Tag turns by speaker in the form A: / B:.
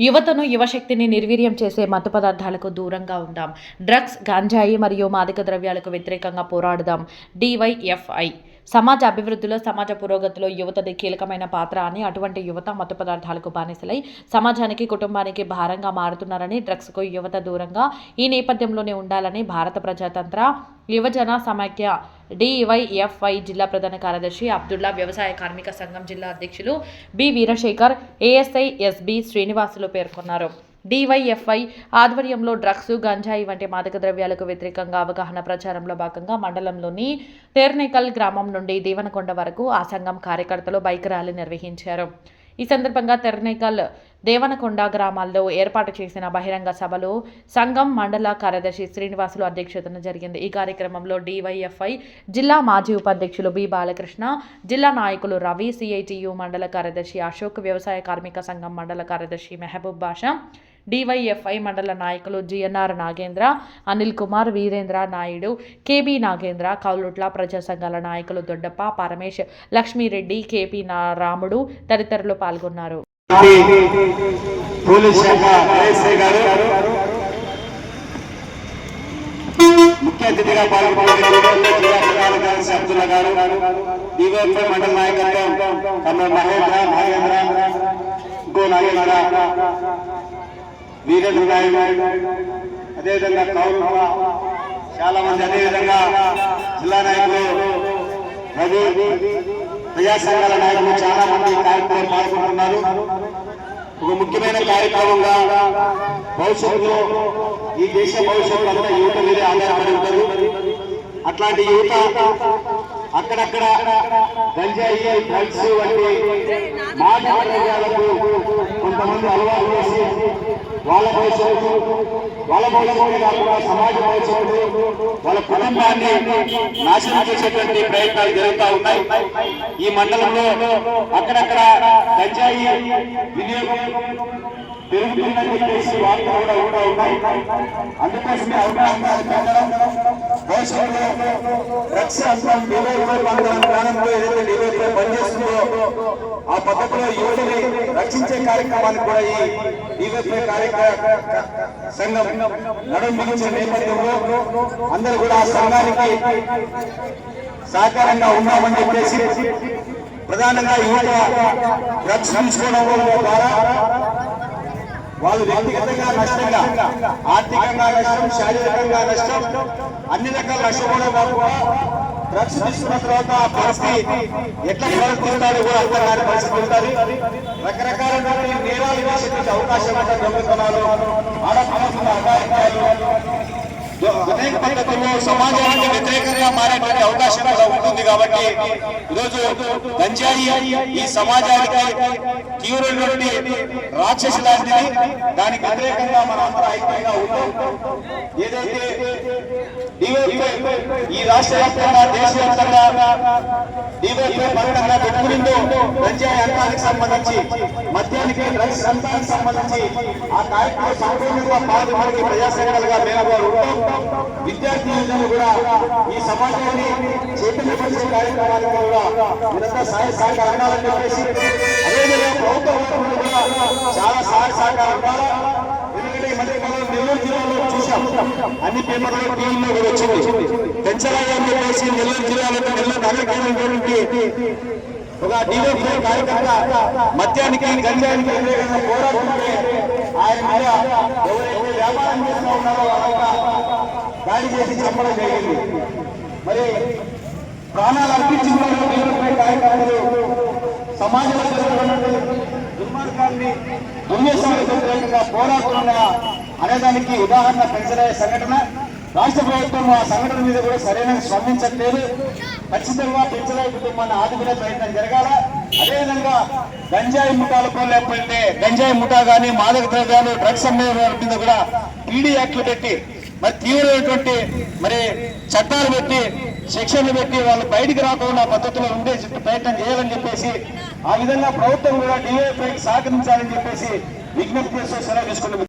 A: యువతను యువశక్తిని నిర్వీర్యం చేసే మత్తు పదార్థాలకు దూరంగా ఉందాం. డ్రగ్స్ గాంజాయి మరియు మాదక ద్రవ్యాలకు వ్యతిరేకంగా పోరాడదాం. డివైఎఫ్ఐ సమాజ అభివృద్ధిలో సమాజ పురోగతిలో యువతది కీలకమైన పాత్ర అని అటువంటి యువత మత్తు పదార్థాలకు బానిసలై సమాజానికి కుటుంబానికి భారంగా మారుతున్నారని డ్రగ్స్కు యువత దూరంగా ఈ నేపథ్యంలోనే ఉండాలని భారత ప్రజాతంత్ర యువజన సమాఖ్య డివైఎఫ్ఐ జిల్లా ప్రధాన కార్యదర్శి అబ్దుల్లా వ్యవసాయ కార్మిక సంఘం జిల్లా అధ్యక్షులు B Veerasekhar ASI SB Srinivasulu పేర్కొన్నారు. డివైఎఫ్ఐ ఆధ్వర్యంలో డ్రగ్స్ గంజాయి వంటి మాదక ద్రవ్యాలకు వ్యతిరేకంగా అవగాహన ప్రచారంలో భాగంగా మండలంలోని తేర్నేకల్ గ్రామం నుండి దీవనకొండ వరకు ఆ సంఘం కార్యకర్తలు బైక్ ర్యాలీ నిర్వహించారు. ఈ సందర్భంగా తెర్నేకల్ దేవనకొండ గ్రామాల్లో ఏర్పాటు చేసిన బహిరంగ సభలో సంఘం మండల కార్యదర్శి శ్రీనివాసులు అధ్యక్షతన జరిగింది. ఈ కార్యక్రమంలో డివైఎఫ్ఐ జిల్లా మాజీ ఉపాధ్యక్షులు బి. బాలకృష్ణ జిల్లా నాయకులు రవి సిఐటియు మండల కార్యదర్శి అశోక్ వ్యవసాయ కార్మిక సంఘం మండల కార్యదర్శి మెహబూబ్ బాషా డివైఎఫ్ఐ మండల నాయకులు జిఎన్ఆర్ నాగేంద్ర అనిల్ కుమార్ వీరేంద్ర నాయుడు కేబి నాగేంద్ర కౌలుట్ల ప్రజా సంఘాల నాయకులు దొడ్డప్ప పరమేశ్ లక్ష్మీరెడ్డి కేపీ రాముడు తదితరులు పాల్గొన్నారు.
B: ముఖ్య అతిథిగా పాల్గొన్న అబ్దుల్లా గారు డివైఎఫ్ఐ మండల నాయకత్వం మహేంద్ర మహేంద్ర నాగేంద్ర వీరేంద్ర నాయుడు అదేవిధంగా కౌరు చాలా మంది అదేవిధంగా జిల్లా నాయకులు రవి ప్రజా సంఘాల నాయకులు చాలా మంది కార్యక్రమంలో పాల్గొంటున్నారు. ఒక ముఖ్యమైన కార్యక్రమంగా భవిష్యత్తులో ఈ దేశ భవిష్యత్తు అంతా యువత మీదే ఆధారపడి ఉంటారు అట్లాంటి యువత అక్కడక్కడ గంజాయి డ్రగ్స్ వంటి మాట కొంతమంది అలవాటు చేసి వాళ్ళ భవిష్యత్తు వాళ్ళ భవిష్యత్తు కాకుండా సమాజ భవిష్యత్తు వాళ్ళ కుటుంబాన్ని నాశనం చేసేటువంటి ప్రయత్నాలు జరుగుతూ ఉన్నాయి. ఈ మండలంలో అక్కడక్కడ గంజాయి వినియోగం పెరుగుతుందని చెప్పేసి వార్తలు కూడా కూడా ఉన్నాయి. అందుకోసమే అవగాహన భవిష్యత్తులో డ్రగ్స్ అంతం డివైపై మండలం ఏదైతే డివైపై పనిచేస్తుందో ఆ పద్ధతిలో యువతని రక్షించే కార్యక్రమాన్ని కూడా ఈ డివైపై కార్యక్రమ సంఘం నడుంబించే నేపథ్యంలో అందరూ కూడా ఆ సంఘానికి సహకారంగా ఉన్నామని చెప్పేసి ప్రధానంగా యువత డ్రగ్స్ తీసుకోవడం ద్వారా వాళ్ళు వ్యక్తిగతంగా నష్టంగా ఆర్థికంగా నష్టం శారీరకంగా నష్టం అన్ని రకాల నష్టపోవడం కాకుండా డ్రగ్స్ తీసుకున్న తర్వాత పరిస్థితి ఎట్లా ప్రవర్తిస్తారో కూడా అర్థం పరిస్థితి ఉంటుంది. రకరకాలైన నేరాలు అవకాశం ఉంటుంది దొంగతనాలు ఆడపిల్లల అఘాయిత్యాలు అనేక పద్ధతుల్లో సమాజానికి వ్యతిరేకంగా మారేటువంటి అవకాశం కూడా ఉంటుంది కాబట్టి ఈరోజు గంజాయి ఈ సమాజానికి తీవ్రమైనటువంటి రాక్షసి లాంటిది. దానికి వ్యతిరేకంగా మనం అందరూ ఐక్యంగా ఉంటాం ఏదైతే ఈ రాష్ట్ర వ్యాప్తంగా దేశవ్యాప్తంగా డివైపై పథకంగా పెట్టుకునిందో గంజాయి అంతానికి సంబంధించి మద్యానికి డ్రగ్స్ అంతానికి సంబంధించి ఆ కార్యక్రమం సంపూర్ణంగా పాల్గొనడానికి ప్రజాసేవలుగా మేము ఉంటాం విద్యార్థి యువతలు కూడా ఈ సమాజాన్ని చైతన్యపరిచే కార్యక్రమానికి కూడా ఇదంతా సహాయ సహకారం ఉండాలని చెప్పేసి అదేవిధంగా ప్రభుత్వ ఉద్యోగులు కూడా చాలా సహాయ సహకారం ఉండాలా ఎందుకంటే ఈ మధ్యకాలంలో నెల్లూరు జిల్లాలో చూసాం అన్ని పేపర్లో టీవీలో కూడా వచ్చింది. పెంచరాయి అని చెప్పేసి నెల్లూరు జిల్లాలో నెల్లూరు నగరకేంద్రంలోనికి ఒక డివైఫై కార్యకర్త మద్యానికి గంజానికి వ్యతిరేకంగా పోరాడుతుంటే ఆయన మీద ఎవరైతే వ్యాపారం చేస్తూ ఉన్నారో వాళ్ళంతా దాడి చేసి చంపడం జరిగింది. మరి ప్రాణాలు అర్పించుకున్న వాళ్ళు కార్యకర్తలు సమాజంలో జరుగుతున్నటువంటి దుర్మార్గాన్ని దుర్వ్యసనాలకు వ్యతిరేకంగా పోరాడుతున్నా అనేదానికి ఉదాహరణ పెంచలే సంఘటన. రాష్ట్ర ప్రభుత్వం ఆ సంఘటన మీద కూడా సరైన స్పందించట్లేదు. ఖచ్చితంగా పెంచలే కుటుంబాన్ని ఆదుకునే ప్రయత్నం జరగాల. అదేవిధంగా గంజాయి ముఠాలకు లేకపోతే గంజాయి ముఠా కానీ మాదక ద్రవ్యాలు డ్రగ్స్ అమ్మే మీద కూడా పీడీ యాక్ట్లు పెట్టి మరి తీవ్రమైనటువంటి మరి చట్టాలు పెట్టి శిక్షలు పెట్టి వాళ్ళు బయటికి రాకుండా పద్ధతిలో ఉండే ప్రయత్నం చేయాలని చెప్పేసి ఆ విధంగా ప్రభుత్వం కూడా డిఏపైకి సహకరించాలని చెప్పేసి విజ్ఞప్తి చేస్తూ సెలవు తీసుకుంటుంది